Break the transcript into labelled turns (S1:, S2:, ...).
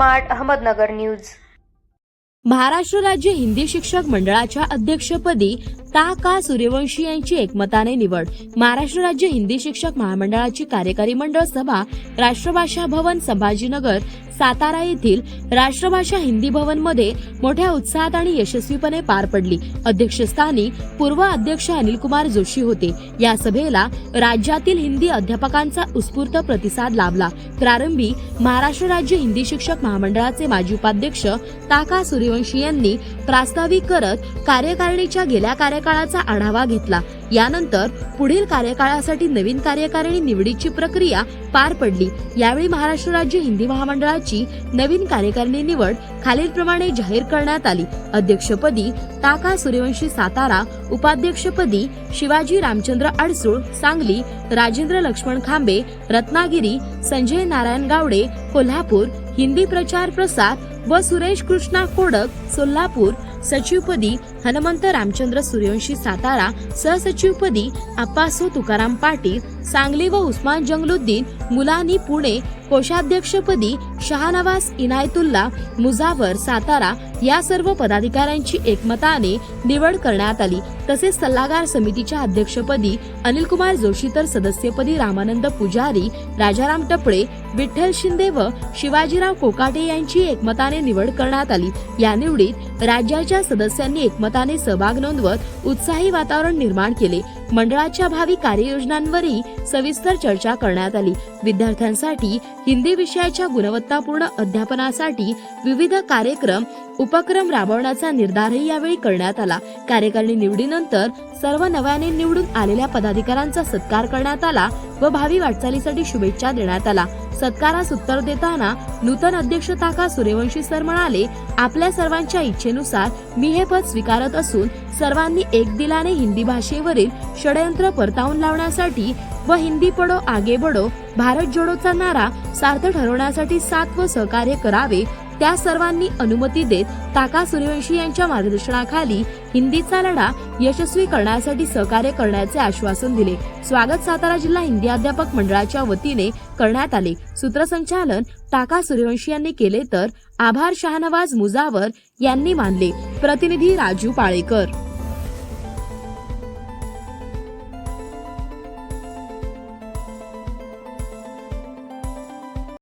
S1: Smart Ahmednagar news.
S2: Maharashtra राज्य हिंदी शिक्षक मंडळाच्या अध्यक्षपदी ता का सूर्यवंशी यांची एकमताने निवड. महाराष्ट्र राज्य हिंदी शिक्षक महामंडळाची कार्यकारी मंडळ सभा राष्ट्रभाषा भवन संभाजीनगर सातारा येथील राष्ट्रभाषा हिंदी भवनमध्ये मोठ्या उत्साहात आणि यशस्वीपणे पार पडली. अध्यक्षस्थानी पूर्व अध्यक्ष अनिल कुमार जोशी होते. या सभेला राज्यातील हिंदी अध्यापकांचा उत्स्फूर्त प्रतिसाद लाभला. प्रारंभी महाराष्ट्र राज्य हिंदी शिक्षक महामंडळाचे माजी उपाध्यक्ष ताका सूर्यवंशी यांनी प्रास्ताविक करत कार्यकारिणीच्या गेल्या कार्यकाळाचा आढावा घेतला. यानंतर पुढील कार्यकाळासाठी नवीन कार्यकारिणी निवडीची प्रक्रिया पार पडली. यावेळी महाराष्ट्र राज्य हिंदी महामंडळाची नवीन कार्यकारिणी निवड खालीलप्रमाणे जाहीर करण्यात आली. अध्यक्षपदी ताका सूर्यवंशी सातारा उपाध्यक्षपदी शिवाजी रामचंद्र अडसूळ सांगली राजेंद्र लक्ष्मण खांबे रत्नागिरी संजय नारायण गावडे कोल्हापूर हिंदी प्रचार प्रसार व सुरेश कृष्णा कोडक सोलापूर सचिवपदी हनुमंत रामचंद्र सूर्यवंशी सातारा सहसचिवपदी अप्पासू तुकाराम पाटील सांगली व उस्मान जंगलुद्दीन मुलानी पुणे कोषाध्यक्षपदी शहानवाज इनायतुल्ला मुजावर सातारा या सर्व पदाधिकाऱ्यांची एकमताने निवड करण्यात आली. तसेच सल्लागार समितीच्या अध्यक्षपदी अनिल कुमार जोशी तर सदस्यपदी रामानंद पुजारी राजाराम टपळे विठ्ठल शिंदे व शिवाजीराव कोकाटे यांची एकमताने निवड करण्यात आली. या निवडीत राज्याच्या सदस्यांनी एकमताने सहभाग नोंदवत उत्साही वातावरण निर्माण केले. मंडळाच्या भावी कार्ययोजनांवरही सविस्तर चर्चा करण्यात आली. विद्यार्थ्यांसाठी हिंदी विषयाच्या गुणवत्तापूर्ण अध्यापनासाठी विविध कार्यक्रम उपक्रम राबवण्याचा निर्धारही यावेळी करण्यात आला. कार्यकारिणी निवडीनंतर सर्व नव्याने निवडून आलेल्या पदाधिकाऱ्यांचा सत्कार करण्यात आला व भावी वाटचालीसाठी शुभेच्छा देण्यात आला. सत्कारास उत्तर देताना नूतन अध्यक्ष ताका सूर्यवंशी सर म्हणाले आपल्या सर्वांच्या इच्छेनुसार मी हे पद स्वीकारत असून सर्वांनी एक दिलाने हिंदी भाषेवरील षडयंत्र परतावून लावण्यासाठी व हिंदी पडो आगे बडो भारत जोडोचा नारा सार्थ ठरवण्यासाठी साथ व सहकार्य करावे त्या सर्वांनी अनुमती देत ताका सूर्यवंशी यांच्या मार्गदर्शनाखाली हिंदीचा लढा यशस्वी करण्यासाठी सहकार्य करण्याचे आश्वासन दिले. स्वागत सातारा जिल्हा हिंदी अध्यापक मंडळाच्या वतीने करण्यात आले. सूत्रसंचालन टाका सूर्यवंशी यांनी केले तर आभार शहानवाज मुजावर यांनी मानले. प्रतिनिधी राजू पाळेकर.